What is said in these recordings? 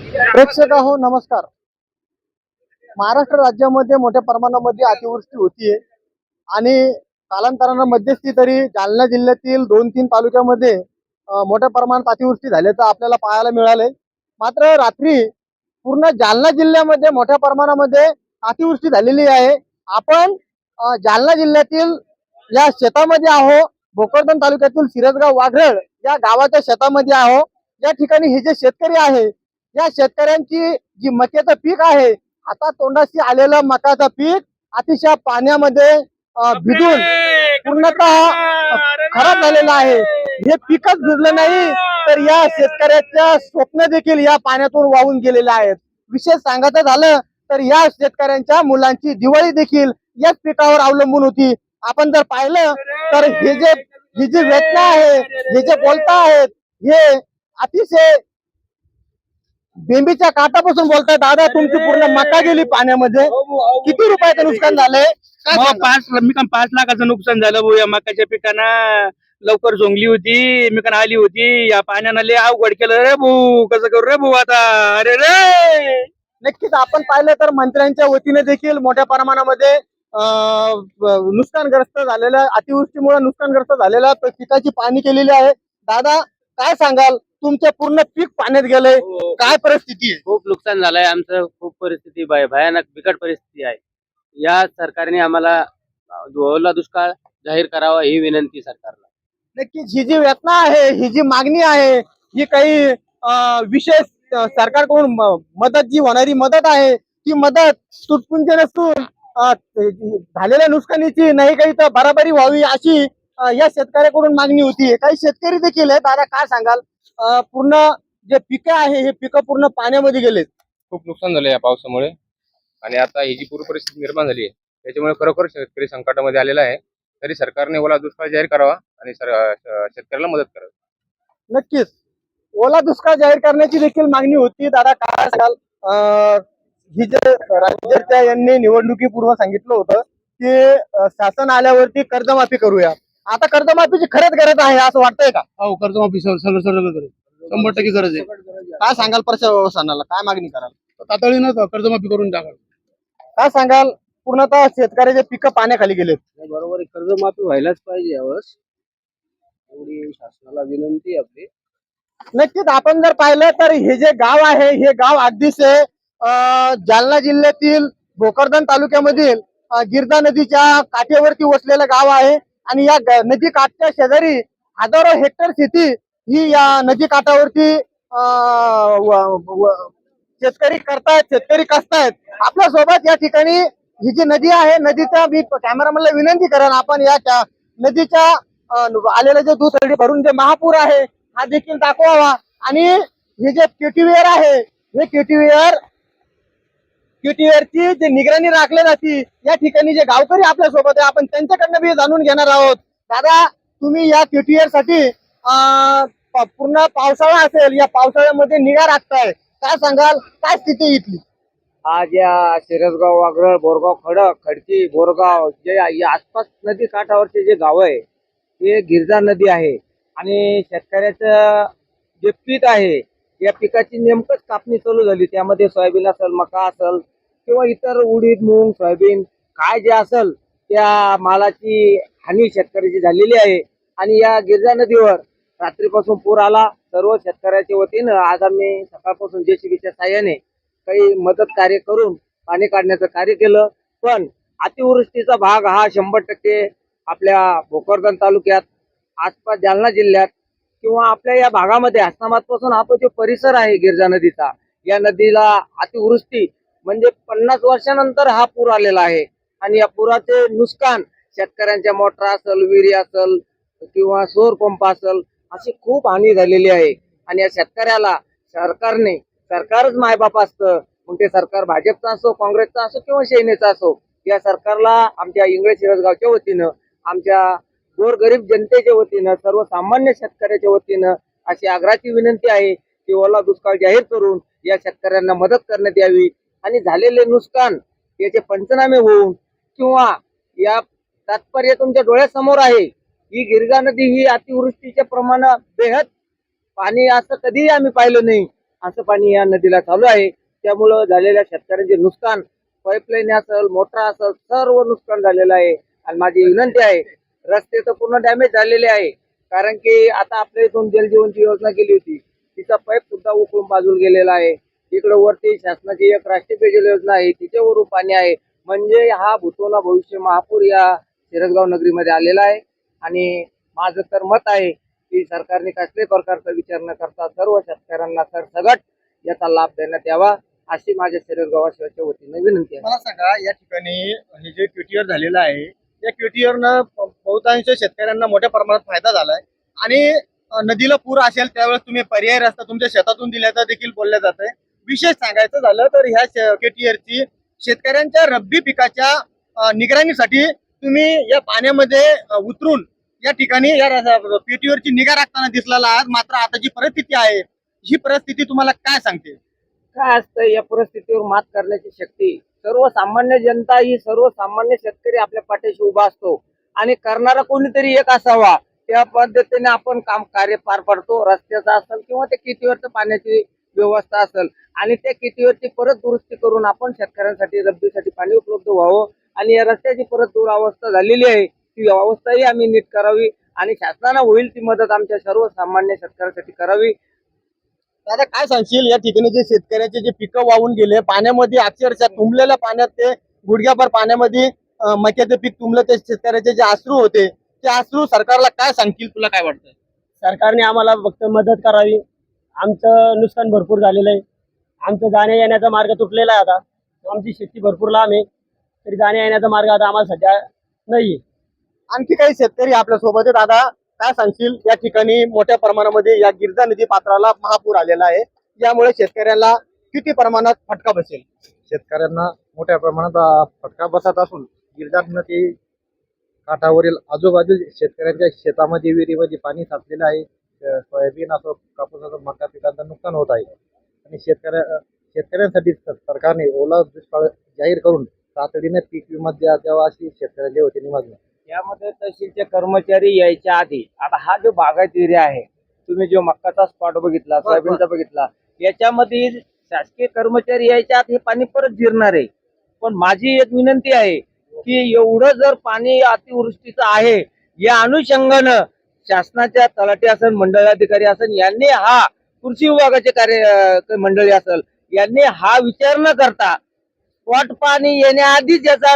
प्रेक्षक हो नमस्कार. महाराष्ट्र राज्यामध्ये मोठ्या प्रमाणामध्ये अतिवृष्टी होतीये. आणि कालांतरानं मध्यस्थी तरी जालना जिल्ह्यातील दोन तीन तालुक्यामध्ये मोठ्या प्रमाणात अतिवृष्टी झाल्याचं आपल्याला पाहायला मिळालंय. मात्र रात्री पूर्ण जालना जिल्ह्यामध्ये मोठ्या प्रमाणामध्ये अतिवृष्टी झालेली आहे. आपण जालना जिल्ह्यातील या शेतामध्ये आहो भोकरदन तालुक्यातील सिरसगाव वाघरळ या गावाच्या शेतामध्ये आहो. या ठिकाणी हे जे शेतकरी आहे या शेतकऱ्यांची जी मक्याचं पीक आहे आता तोंडाशी आलेलं मकाचं पीक अतिशय पाण्यामध्ये भिजून पूर्णतः खराब झालेलं आहे. हे पिकच भिजलं नाही तर या शेतकऱ्याच्या स्वप्न देखील या पाण्यातून वाहून गेलेले आहेत. विशेष सांगायचं झालं तर या शेतकऱ्यांच्या मुलांची दिवाळी देखील याच पिकावर अवलंबून होती. आपण जर पाहिलं तर हे जे ही जी वेदना आहे हे जे बोलता आहेत हे अतिशय बेंबीच्या काटापासून बोलताय दादा तुमची पूर्ण मका गेली पाण्यामध्ये. किती रुपयाचं नुकसान झालंय? काय मग सांगाल? पाच मी का पाच लाखाचं नुकसान झालं भाऊ या मकाच्या पिकानं. लवकर झोंगली होती मी का आली होती या पाण्यानं लय अवघड केलं रे भाऊ कसं करू रे भाऊ आता? अरे रे! नक्कीच आपण पाहिलं तर मंत्र्यांच्या वतीने देखील मोठ्या प्रमाणामध्ये अं, ब- नुकसानग्रस्त झालेल्या अतिवृष्टीमुळे नुकसानग्रस्त झालेल्या प- पिकाची पाहणी केलेली आहे. दादा काय सांगाल? तुमचे पूर्ण पीक पाण्यात गेले काय परिस्थिती आहे? खूप नुकसान झालंय. आमचं खूप परिस्थिती भय- भयानक बिकट परिस्थिती आहे. या सरकारने आम्हाला अं, ओला दुष्काळ जाहीर करावा ही विनंती सरकारला. नक्कीच ही जी वेदना आहे ही जी मागणी आहे ही काही अं, विशेष अं, सरकारकडून म- मदत जी होणारी मदत आहे ती मदत तुटपुंज नसून अं, झालेल्या नुकसानीची नाही काही तर बराबरी व्हावी अशी अं, या शेतकऱ्याकडून मागणी होती. काही शेतकरी देखील आहे दादा काय सांगाल? पूर्ण जे पिकं आहे हे पिकं पूर्ण पाण्यामध्ये गेले खूप नुकसान झालं या पावसामुळे. आणि आता ही जी पूर परिस्थिती निर्माण झाली आहे त्याच्यामुळे खरोखर शेतकरी संकटामध्ये आलेला आहे. तरी सरकारने ओला दुष्काळ जाहीर करावा आणि शेतकऱ्याला मदत करावी. नक्कीच. ओला दुष्काळ जाहीर करण्याची देखील मागणी होती. दादा काय सांगाल? ही जे राज्याच्या यांनी निवडणुकीपूर्व सांगितलं होतं की शासन आल्यावरती कर्जमाफी करूया. आता कर्जमाफीची खरंच गरज आहे असं वाटतंय का? हो कर्जमाफी सगळं सगळं गरज शंभर टक्के गरज आहे. काय सांगाल प्रशासनाला काय मागणी कराल? तातडीनं कर्जमाफी करून टाका काय सांगाल? पूर्णतः शेतकऱ्याचे पिकं पाण्याखाली गेलेत. बरोबर कर्जमाफी व्हायलाच पाहिजे यावेळेस. एवढी शासनाला विनंती आपली. नक्कीच आपण जर पाहिलं तर हे जे गाव आहे हे गाव अगदीचे अं, जालना जिल्ह्यातील भोकरदन तालुक्यामधील अं, गिरजा नदीच्या काठेवरती वसलेलं गाव आहे. आणि या नदी काठच्या शेजारी हजारो हेक्टर शेती ही या नदी काठावरती शेतकरी करतायत शेतकरी कसतायत. आपल्यासोबत या ठिकाणी ही जी नदी आहे नदीच्या मी कॅमेरामॅनला विनंती करेन आपण या नदीच्या आलेलं जे दूध भरून जे महापूर आहे हा देखील दाखवावा. आणि हे जे केटीव्हीआर आहे हे केटीव्हीआर केटीवेअरची जे निगराणी राखली जाते या ठिकाणी जे गावकरी आपल्यासोबत आहे आपण त्यांच्याकडनं बी जाणून घेणार आहोत. दादा तुम्ही या केटीवेअरसाठी पूर्ण पावसाळा असेल या पावसाळ्यामध्ये निगा राखताय. काय सांगाल? काय स्थिती इथली? आज या शिरसगाव वागळ बोरगाव खडक खडकी बोरगाव जे या आसपास नदी काठावरचे जे गाव आहे ते गिरजा नदी आहे. आणि शेतकऱ्याचं जे पीक आहे या पिकाची नेमकंच कापणी चालू झाली. त्यामध्ये सोयाबीन असेल मका असेल किंवा इतर उडीद मूग सोयाबीन काय जे असेल त्या मालाची हानी शेतकऱ्याची झालेली आहे. आणि या गिरजा नदीवर रात्रीपासून पूर आला. सर्व शेतकऱ्याच्या वतीनं आज आम्ही सकाळपासून जेसीबीच्या साह्याने काही मदत कार्य करून पाणी काढण्याचं कार्य केलं. पण अतिवृष्टीचा भाग हा शंभर टक्के आपल्या भोकरदन तालुक्यात आसपास जालना जिल्ह्यात किंवा आपल्या या भागामध्ये हसनाबादपासून हा जो परिसर आहे गिरजा नदीचा या नदीला अतिवृष्टी म्हणजे पन्नास वर्षानंतर हा पूर आलेला आहे. आणि या पुराचे नुकसान शेतकऱ्यांच्या मोटर असल विहिरी असेल किंवा सौर पंप असेल अशी खूप हानी झालेली आहे. आणि या शेतकऱ्याला सरकारने सरकारच मायबाप असतं. मग ते सरकार भाजपचं असो काँग्रेसचं असो किंवा सेनेचं असो या सरकारला आमच्या इंग्रज शिरसगावच्या वतीनं आमच्या गोरगरीब जनतेच्या वतीनं सर्वसामान्य शेतकऱ्याच्या वतीनं अशी आग्रहाची विनंती आहे की ओला दुष्काळ जाहीर करून या शेतकऱ्यांना मदत करण्यात यावी. आणि झालेले नुकसान याचे पंचनामे होऊन किंवा या तात्पर्य तुमच्या डोळ्यासमोर आहे. ही गिरगा नदी ही अतिवृष्टीच्या प्रमाण बेहद पाणी असं कधीही आम्ही पाहिलं नाही. असं पाणी या नदीला चालू आहे. त्यामुळं झालेल्या शेतकऱ्यांचे नुकसान पाईपलाईन असेल मोटर असेल सर्व नुकसान झालेलं आहे. आणि माझी विनंती आहे रस्ते तर पूर्ण डॅमेज झालेले आहे. कारण की आता आपल्या इथून जलजीवनची योजना केली होती. तिचा पाईप सुद्धा उकळून बाजूला गेलेला आहे. इकडं वरती शासनाची एक राष्ट्रीय पेयजल योजना आहे. तिच्यावरून पाणी आहे. म्हणजे हा भूतोना भविष्य महापूर या शिरसगाव नगरीमध्ये आलेला आहे. आणि माझं तर मत आहे की सरकारने कसल्याही प्रकारचा विचार न करता सर्व शेतकऱ्यांना सरसगट याचा लाभ देण्यात यावा अशी माझ्या शिरसगावाच्या वतीने विनंती आहे. मला सांगा या ठिकाणी हे जे क्युटीवर झालेलं आहे या क्युटीवरनं बहुतांश शेतकऱ्यांना मोठ्या प्रमाणात फायदा झालाय. आणि नदीला पूर असेल त्यावेळेस तुम्ही पर्याय रस्ता तुमच्या शेतातून दिल्याचं देखील बोललं जात आहे विशेष सांगायचं झालं तर ह्या केटीआरची शेतकऱ्यांच्या रब्बी पिकाच्या निगराणीसाठी तुम्ही या पाण्यामध्ये उतरून या ठिकाणी या पेटीवरची निगा राखताना दिसलेला आहात. मात्र आता जी परिस्थिती आहे ही परिस्थिती तुम्हाला काय सांगते? काय असतं या परिस्थितीवर मात करण्याची शक्ती सर्वसामान्य जनता ही सर्वसामान्य शेतकरी आपल्या पाठीशी उभा असतो. आणि करणारा कोणीतरी एक असावा त्या पद्धतीने आपण काम कार्य पार पाडतो. रस्त्याचं असेल किंवा ते कितीवरचं पाण्याची व्यवस्था असेल आणि त्या कितीवरची परत दुरुस्ती करून आपण शेतकऱ्यांसाठी रब्बीसाठी पाणी उपलब्ध व्हावं आणि या रस्त्याची परत दुरावस्था झालेली आहे ती अवस्थाही आम्ही नीट करावी आणि शासनानं होईल ती मदत आमच्या सर्वसामान्य शेतकऱ्यांसाठी करावी. दादा काय सांगशील? या ठिकाणी जे शेतकऱ्याचे जे पिकं वाहून गेले पाण्यामध्ये अक्षरशः तुंबलेल्या पाण्यात ते गुडघ्याभर पाण्यामध्ये मक्याचं पीक तुंबलं ते शेतकऱ्याचे जे अश्रू होते ते अश्रू सरकारला काय सांगतील? तुला काय वाटतं? सरकारने आम्हाला फक्त मदत करावी. आमचं नुकसान भरपूर झालेलं आहे. आमचं जाण्या येण्याचा मार्ग तुटलेला आहे आता. आमची शेती भरपूर लांब आहे. तरी जाण्या येण्याचा मार्ग आता आम्हाला सध्या नाही आणखी काही शेतकरी आपल्यासोबत दादा काय सांगशील? या ठिकाणी मोठ्या प्रमाणामध्ये या गिरजा नदी पात्राला महापूर आलेला आहे. यामुळे शेतकऱ्याला किती प्रमाणात फटका बसेल? शेतकऱ्यांना मोठ्या प्रमाणात फटका बसत असून गिरजा नदी काठावरील आजूबाजू शेतकऱ्यांच्या शेतामध्ये विहिरीमध्ये पाणी साचलेलं आहे. सोयाबीन असो कापूस असो मका पिकांचं नुकसान होत आहे. आणि शेतकऱ्या शेतकऱ्यांसाठी सरकारने ओला दुष्काळ जाहीर करून तातडीने पीक विमा द्या द्यावा अशी शेतकऱ्यांच्या वतीने मागणी आहे. यामध्ये तहसीलचे कर्मचारी यायच्या आधी आता हा जो बागायत एरिया आहे तुम्ही जो मक्काचा स्पॉट बघितला सोयाबीनचा बघितला याच्यामध्ये शासकीय कर्मचारी यायच्या आत हे पाणी परत जिरणार आहे. पण माझी एक विनंती आहे की एवढं जर पाणी अतिवृष्टीचं आहे या अनुषंगानं शासनाच्या तलाठी असेल मंडळाधिकारी असेल यांनी हा कृषी विभागाचे कार्य मंडळी असेल यांनी हा विचार न करता स्पॉट पाणी येण्याआधीच याचा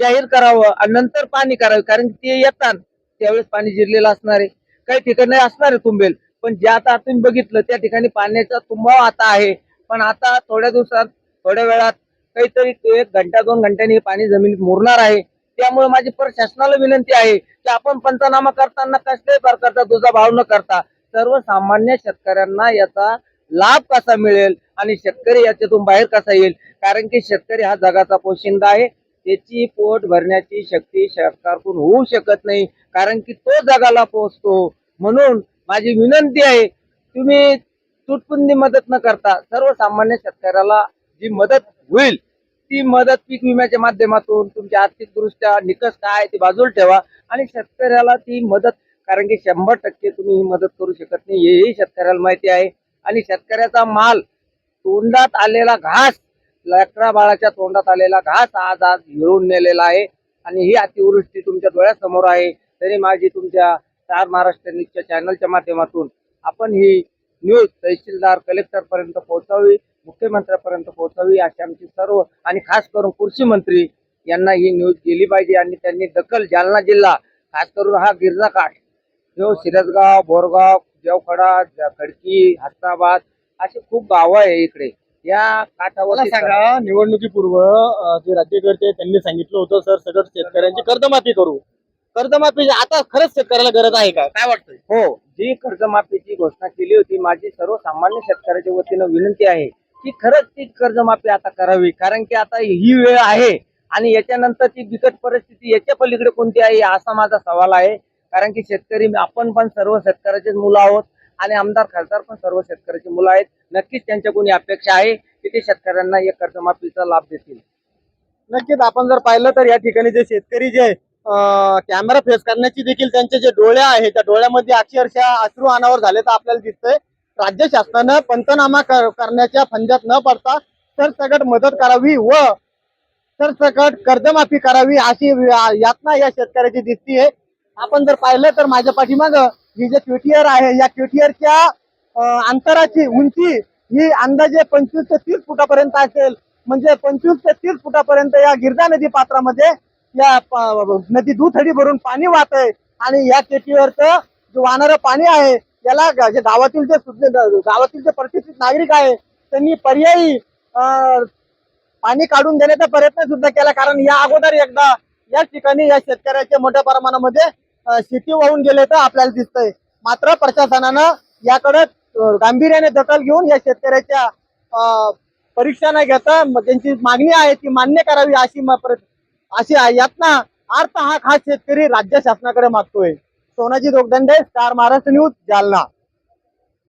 जाहीर करावं आणि नंतर पाणी करावं कारण की ते येतात. त्यावेळेस पाणी जिरलेलं असणार आहे. काही ठिकाणी असणार आहे तुंबेल पण जे आता तुम्ही बघितलं त्या ठिकाणी पाण्याचा तुंबाव आता आहे. पण आता थोड्या दिवसात थोड्या वेळात काहीतरी एक घंटा दोन घंट्यांनी हे पाणी जमिनीत मुरणार आहे. त्यामुळे माझी प्रशासनाला विनंती आहे की आपण पंचनामा करताना कसल्याही प्रकारचा तुझा भाव न करता सर्वसामान्य शेतकऱ्यांना याचा लाभ कसा मिळेल आणि शेतकरी याच्यातून बाहेर कसा येईल? कारण की शेतकरी हा जगाचा पोशिंदा आहे. त्याची पोट भरण्याची शक्ती सरकारकडून होऊ शकत नाही कारण की तो जगाला पोचतो. म्हणून माझी विनंती आहे तुम्ही तुटपुंदी मदत न करता सर्वसामान्य शेतकऱ्याला जी मदत होईल ती मदत पीक विम्याच्या माध्यमातून तुमच्या आर्थिक दृष्ट्या निकष काय ते बाजूला ठेवा आणि शेतकऱ्याला ती मदत कारण की शंभर टक्के तुम्ही ही मदत करू शकत नाही हेही शेतकऱ्याला माहिती आहे. आणि शेतकऱ्याचा माल तोंडात आलेला घास लेकरा बाळाच्या तोंडात आलेला घास आज आज घेऊन नेलेला आहे. आणि ही अतिवृष्टी तुमच्या डोळ्यासमोर आहे. तरी माझी तुमच्या चार महाराष्ट्र न्यूजच्या चॅनलच्या माध्यमातून आपण ही न्यूज तहसीलदार कलेक्टरपर्यंत पोहोचावी मुख्यमंत्र्यापर्यंत पोहोचावी अशी आमची सर्व आणि खास करून कृषी मंत्री यांना ही न्यूज गेली पाहिजे आणि त्यांनी दखल जालना जिल्हा खास करून हा गिरजाकाठ जो सिरसगाव बोरगाव देवखडा खडकी हस्ताबाद अशी खूप गावं आहे इकडे. या मला काठावर सांगा निवडणुकीपूर्व जे राज्यकर्ते त्यांनी सांगितलं होतं सर सगळं शेतकऱ्यांची कर्जमाफी करू. कर्जमाफी आता खरंच शेतकऱ्याला गरज आहे का? काय वाटतंय? हो. जी कर्जमाफीची घोषणा केली होती माझी सर्वसामान्य शेतकऱ्याच्या वतीनं विनंती आहे की खरंच ती कर्जमाफी आता करावी कारण की आता ही वेळ आहे आणि याच्यानंतर ती बिकट परिस्थिती याच्या पलीकडे कोणती आहे असा माझा सवाल आहे. कारण की शेतकरी आपण पण सर्व शेतकऱ्याचेच मुलं आहोत. आणि आमदार खासदार पण सर्व शेतकऱ्याची मुलं आहेत. नक्कीच त्यांच्याकडून अपेक्षा आहे की ते शेतकऱ्यांना या कर्जमाफीचा लाभ देतील. नक्कीच आपण जर पाहिलं तर या ठिकाणी जे शेतकरी जे कॅमेरा फेस करण्याची देखील त्यांचे जे डोळे आहेत त्या डोळ्यामध्ये अक्षरशः अश्रू अनावर झाले तर आपल्याला दिसतंय. राज्य शासनानं पंचनामा करण्याच्या फंद्यात न पडता सरसकट मदत करावी व सरसकट कर्जमाफी करावी अशी यातना या शेतकऱ्याची दिसतीये. आपण जर पाहिलं तर माझ्या पाठीमागं ही जे क्युटियर आहे या क्युटियरच्या अंतराची उंची ही अंदाजे पंचवीस ते तीस फुटापर्यंत असेल. म्हणजे पंचवीस ते तीस फुटापर्यंत या गिरजा नदी पात्रामध्ये या नदी दुथडी भरून पाणी वाहत आहे. आणि या केटीवरचं जे वाहणारं पाणी आहे याला जे गावातील जे गावातील जे प्रतिष्ठित नागरिक आहे त्यांनी पर्यायी पाणी काढून देण्याचा प्रयत्न सुद्धा केला. कारण या अगोदर एकदा या ठिकाणी या शेतकऱ्याच्या मोठ्या प्रमाणामध्ये शेती वाहून गेले तर आपल्याला दिसतंय मात्र प्रशासनानं याकडे गांभीर्याने दखल घेऊन या शेतकऱ्याच्या परीक्षा न घेता त्यांची मागणी आहे ती मान्य करावी अशी अशी आहे. यातना अर्थ हा खास शेतकरी राज्य शासनाकडे मागतोय सोनाजी दोगदंडे स्टार महाराष्ट्र न्यूज जालना